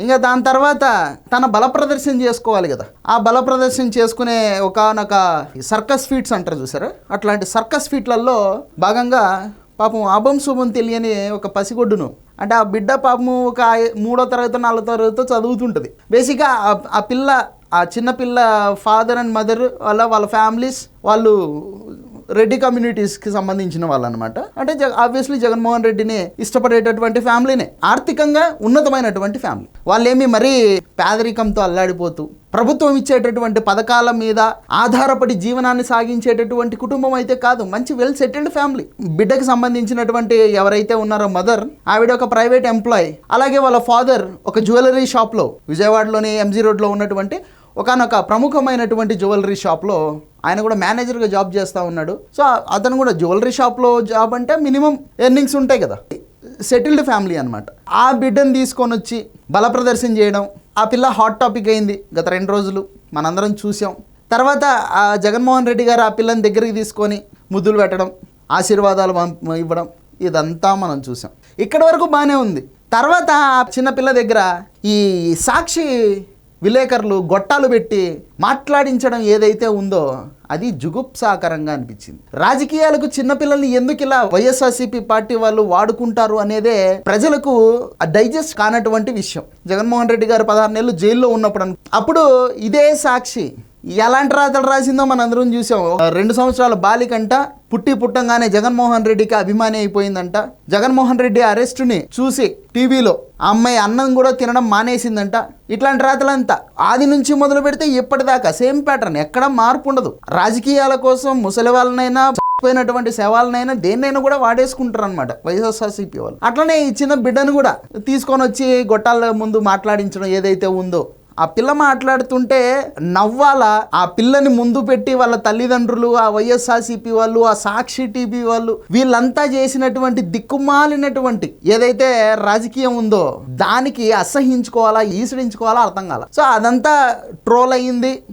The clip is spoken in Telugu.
ఇంకా దాని తర్వాత తన బల ప్రదర్శన చేసుకోవాలి కదా. ఆ బల ప్రదర్శన చేసుకునే ఒకనొక సర్కస్ ఫీట్స్ అంటారు చూసారు? అట్లాంటి సర్కస్ ఫీట్లలో భాగంగా పాపం అభం శుభం తెలియని ఒక పసిగొడ్డును. అంటే ఆ బిడ్డ పాపము ఒక మూడో తరగతి నాలుగో తరగతితో చదువుతుంటుంది. బేసిక్గా ఆ- పిల్ల ఆ చిన్నపిల్ల ఫాదర్ అండ్ మదర్ వాళ్ళ వాళ్ళ ఫ్యామిలీస్ వాళ్ళు రెడ్డి కమ్యూనిటీస్కి సంబంధించిన వాళ్ళనమాట. అంటే జగ ఆబ్వియస్లీ జగన్మోహన్ రెడ్డిని ఇష్టపడేటటువంటి ఫ్యామిలీనే. ఆర్థికంగా ఉన్నతమైనటువంటి ఫ్యామిలీ. వాళ్ళేమి మరీ పేదరికంతో అల్లాడిపోతూ ప్రభుత్వం ఇచ్చేటటువంటి పథకాల మీద ఆధారపడి జీవనాన్ని సాగించేటటువంటి కుటుంబం అయితే కాదు మంచి వెల్ సెటిల్డ్ ఫ్యామిలీ బిడ్డకి సంబంధించినటువంటి ఎవరైతే ఉన్నారో మదర్ ఆవిడ ఒక ప్రైవేట్ ఎంప్లాయీ అలాగే వాళ్ళ ఫాదర్ ఒక జ్యువెలరీ షాప్లో విజయవాడలోని ఎంజీ రోడ్లో ఉన్నటువంటి ఒకనొక ప్రముఖమైనటువంటి జ్యువెలరీ షాప్లో ఆయన కూడా మేనేజర్గా జాబ్ చేస్తూ ఉన్నాడు. సో అతను కూడా జ్యువెలరీ షాప్లో జాబ్ అంటే మినిమం ఎర్నింగ్స్ ఉంటాయి కదా. సెటిల్డ్ ఫ్యామిలీ అనమాట ఆ బిడ్డను తీసుకొని వచ్చి బల ప్రదర్శన చేయడం ఆ పిల్ల హాట్ టాపిక్ అయింది గత రెండు రోజులు మనందరం చూసాం. తర్వాత ఆ జగన్మోహన్ రెడ్డి గారు ఆ పిల్లని దగ్గరికి తీసుకొని ముద్దులు పెట్టడం ఆశీర్వాదాలు ఇవ్వడం ఇదంతా మనం చూసాం. ఇక్కడి వరకు బాగానే ఉంది. తర్వాత ఆ చిన్న పిల్ల దగ్గర ఈ సాక్షి విలేకరులు గొట్టాలు పెట్టి మాట్లాడించడం ఏదైతే ఉందో అది జుగుప్సాకరంగా అనిపించింది. రాజకీయాలకు చిన్నపిల్లల్ని ఎందుకు ఇలా వైఎస్ఆర్సీపీ పార్టీ వాళ్ళు వాడుకుంటారు అనేదే ప్రజలకు డైజెస్ట్ కానటువంటి విషయం. జగన్మోహన్ రెడ్డి గారు పదహారు నెలలు జైల్లో ఉన్నప్పుడు అప్పుడు ఇదే సాక్షి. ఎలాంటి రాతలు రాసిందో మనం అందరం చూసాం రెండు సంవత్సరాల బాలికంట పుట్టి పుట్టంగానే జగన్మోహన్ రెడ్డికి అభిమాని అయిపోయిందంట. జగన్మోహన్ రెడ్డి అరెస్టుని చూసి టీవీలో అమ్మాయి అన్నం కూడా తినడం మానేసిందంట. ఇట్లాంటి రాతలంతా ఆది నుంచి మొదలు పెడితే ఇప్పటిదాకా సేమ్ ప్యాటర్న్ ఎక్కడ మార్పు ఉండదు. రాజకీయాల కోసం ముసలి వాళ్ళనైనా పోయినటువంటి శవాలనైనా దేన్నైనా కూడా వాడేసుకుంటారు అనమాట వైఎస్ఆర్సీపీ వాళ్ళు. అట్లనే ఈ చిన్న బిడ్డను కూడా తీసుకొని వచ్చి గొట్టాల ముందు మాట్లాడించడం ఏదైతే ఉందో ఆ పిల్ల మాట్లాడుతుంటే నవ్వాలా? ఆ పిల్లని ముందు పెట్టి వాళ్ళ తల్లిదండ్రులు ఆ వైఎస్ఆర్సీపీ వాళ్ళు ఆ సాక్షి టీవీ వాళ్ళు వీళ్ళంతా చేసినటువంటి దిక్కుమాలినటువంటి ఏదైతే రాజకీయం ఉందో దానికి అసహించుకోవాలా ఈసడించుకోవాలా అర్థం కాల? సో అదంతా ట్రోల్ అయ్యింది.